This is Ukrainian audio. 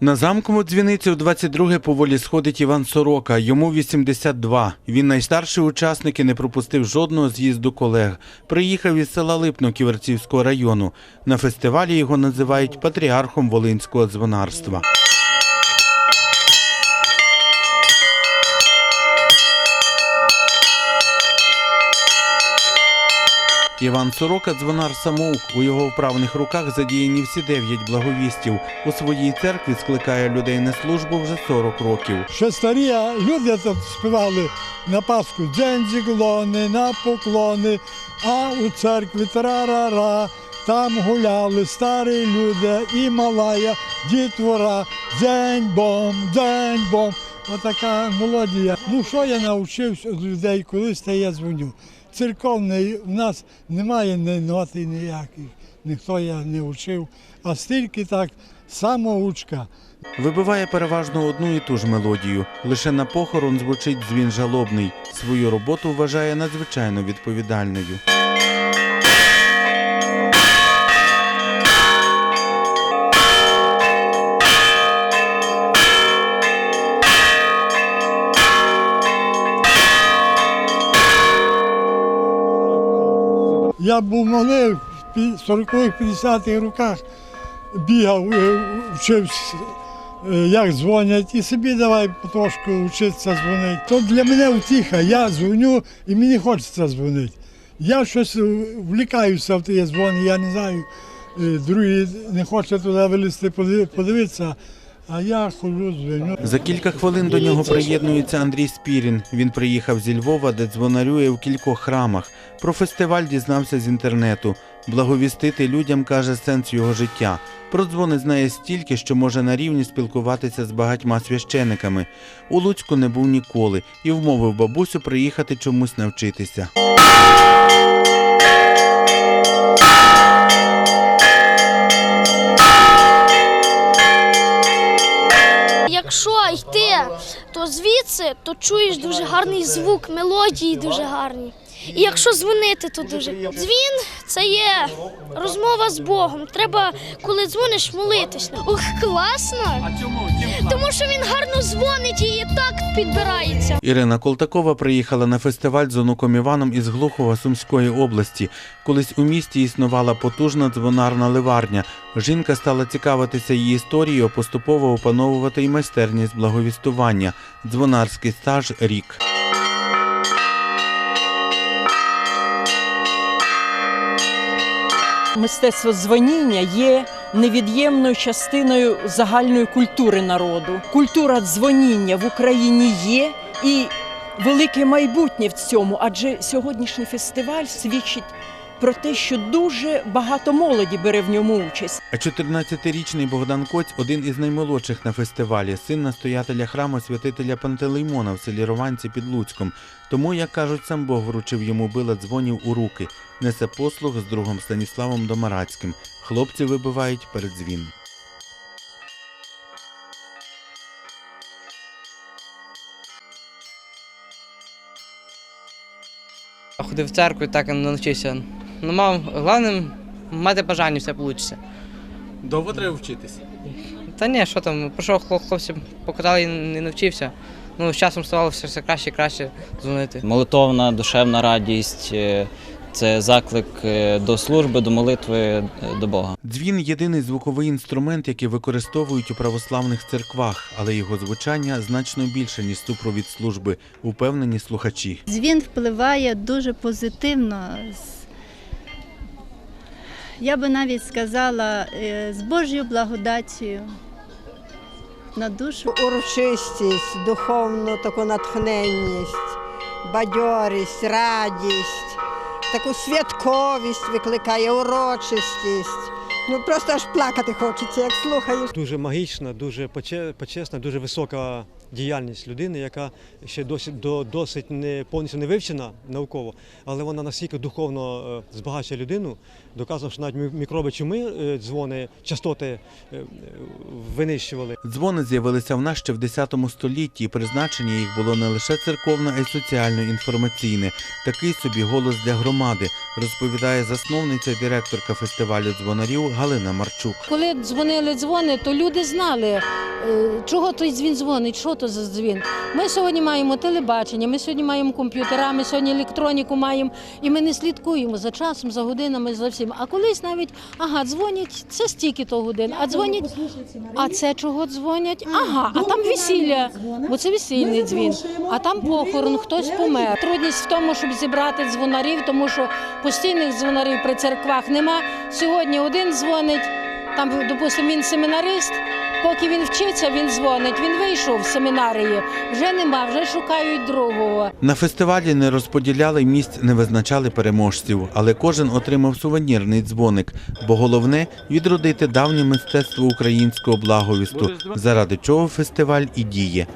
На замкову дзвіницю в 22-ге поволі сходить Іван Сорока. Йому 82. Він найстарший учасник і не пропустив жодного з'їзду колег. Приїхав із села Липно Ківерцівського району. На фестивалі його називають патріархом волинського дзвонарства. Іван Сорока дзвонар самоук. У його вправних руках задіяні всі дев'ять благовістів. У своїй церкві скликає людей на службу вже 40 років. Ще старі люди тут співали на Пасху дзень зіглони, на поклони, а у церкві трарара. Там гуляли старі люди і малая дітвора. Дзень бом, дзень бом. Отака мелодія. Ну що я навчився від людей, колись та я дзвоню. Церковний у нас немає ні ноти ніяких, ніхто я не вчив, а стільки так самоучка. Вибиває переважно одну і ту ж мелодію. Лише на похорон звучить дзвін жалобний. Свою роботу вважає надзвичайно відповідальною. Я був малий, в пі- 40-х, 50-х роках бігав, е, вчився, е, як дзвонять, і собі давай потрошку вчитися дзвонити. То для мене втіха, я дзвоню і мені хочеться дзвонити. Я щось е, влікаюся в ті дзвони, я не знаю, другі не хочуть туди вилізти подив- подивитися, а я ходжу, дзвоню. За кілька хвилин до нього приєднується Андрій Спірін. Він приїхав зі Львова, де дзвонарює в кількох храмах. Про фестиваль дізнався з інтернету. Благовістити людям каже сенс його життя. Про дзвони знає стільки, що може на рівні спілкуватися з багатьма священиками. У Луцьку не був ніколи і вмовив бабусю приїхати чомусь навчитися. Якщо йти, то звідси, то чуєш дуже гарний звук, мелодії дуже гарні. І якщо дзвонити, то дуже дзвін це є розмова з Богом. Треба, коли дзвониш, молитися. Ох, класно! А чому Тому що він гарно дзвонить і так підбирається. Ірина Колтакова приїхала на фестиваль з онуком Іваном із Глухова Сумської області. Колись у місті існувала потужна дзвонарна ливарня. Жінка стала цікавитися її історією, поступово опановувати й майстерність благовістування. Дзвонарський стаж рік. Мистецтво дзвоніння є невід'ємною частиною загальної культури народу. Культура дзвоніння в Україні є і велике майбутнє в цьому, адже сьогоднішній фестиваль свідчить про те, що дуже багато молоді бере в ньому участь. А 14-річний Богдан Коць один із наймолодших на фестивалі, син настоятеля храму святителя Пантелеймона в селі Рованці під Луцьком. Тому, як кажуть, сам Бог вручив йому била дзвонів у руки. Несе послуг з другом Станіславом Домарацьким. Хлопці вибивають перед дзвін. Ходив в церкву і так навчився. Ну, мав головним мати бажання, все вийде. Довго треба вчитися? Та ні, що там, пройшов хлоп- хлопці, показали і не навчився. Ну, з часом ставало все, все краще і краще дзвонити. Молитовна душевна радість е, це заклик е, до служби, до молитви е, до Бога. Дзвін єдиний звуковий інструмент, який використовують у православних церквах, але його звучання значно більше, ніж супровід служби, упевнені слухачі. Дзвін впливає дуже позитивно. Я би навіть сказала, е, з Божою благодаттю на душу. урочистість, духовну таку натхненність, бадьорість, радість, таку святковість викликає урочистість. Ну просто аж плакати хочеться, як слухаєш. Дуже магічна, дуже почесна, дуже висока діяльність людини, яка ще досить, до, досить не повністю не вивчена науково, але вона настільки духовно е, збагачує людину, доказано, що навіть мі- мікроби чуми е, дзвони, частоти е, винищували. Дзвони з'явилися в нас ще в 10 столітті, і призначення їх було не лише церковне, а й соціально-інформаційне. Такий собі голос для громади, розповідає засновниця і директорка фестивалю дзвонарів Галина Марчук. Коли дзвонили дзвони, то люди знали, чого той дзвін дзвонить, що то за дзвін. Ми сьогодні маємо телебачення, ми сьогодні маємо комп'ютера, ми сьогодні електроніку маємо, і ми не слідкуємо за часом, за годинами, за всім. А колись навіть ага, дзвонять, це стільки то годин, а дзвонять. А це чого дзвонять? Ага, а там весілля, бо це весільний дзвін. А там похорон, хтось помер. Трудність в тому, щоб зібрати дзвонарів, тому що постійних дзвонарів при церквах нема. Сьогодні один дзвонить. Там, допустимо, він семінарист. Поки він вчиться, він дзвонить. Він вийшов з семінарії. Вже нема, вже шукають другого. На фестивалі не розподіляли місць, не визначали переможців, але кожен отримав сувенірний дзвоник, бо головне відродити давнє мистецтво українського благовісту, заради чого фестиваль і діє.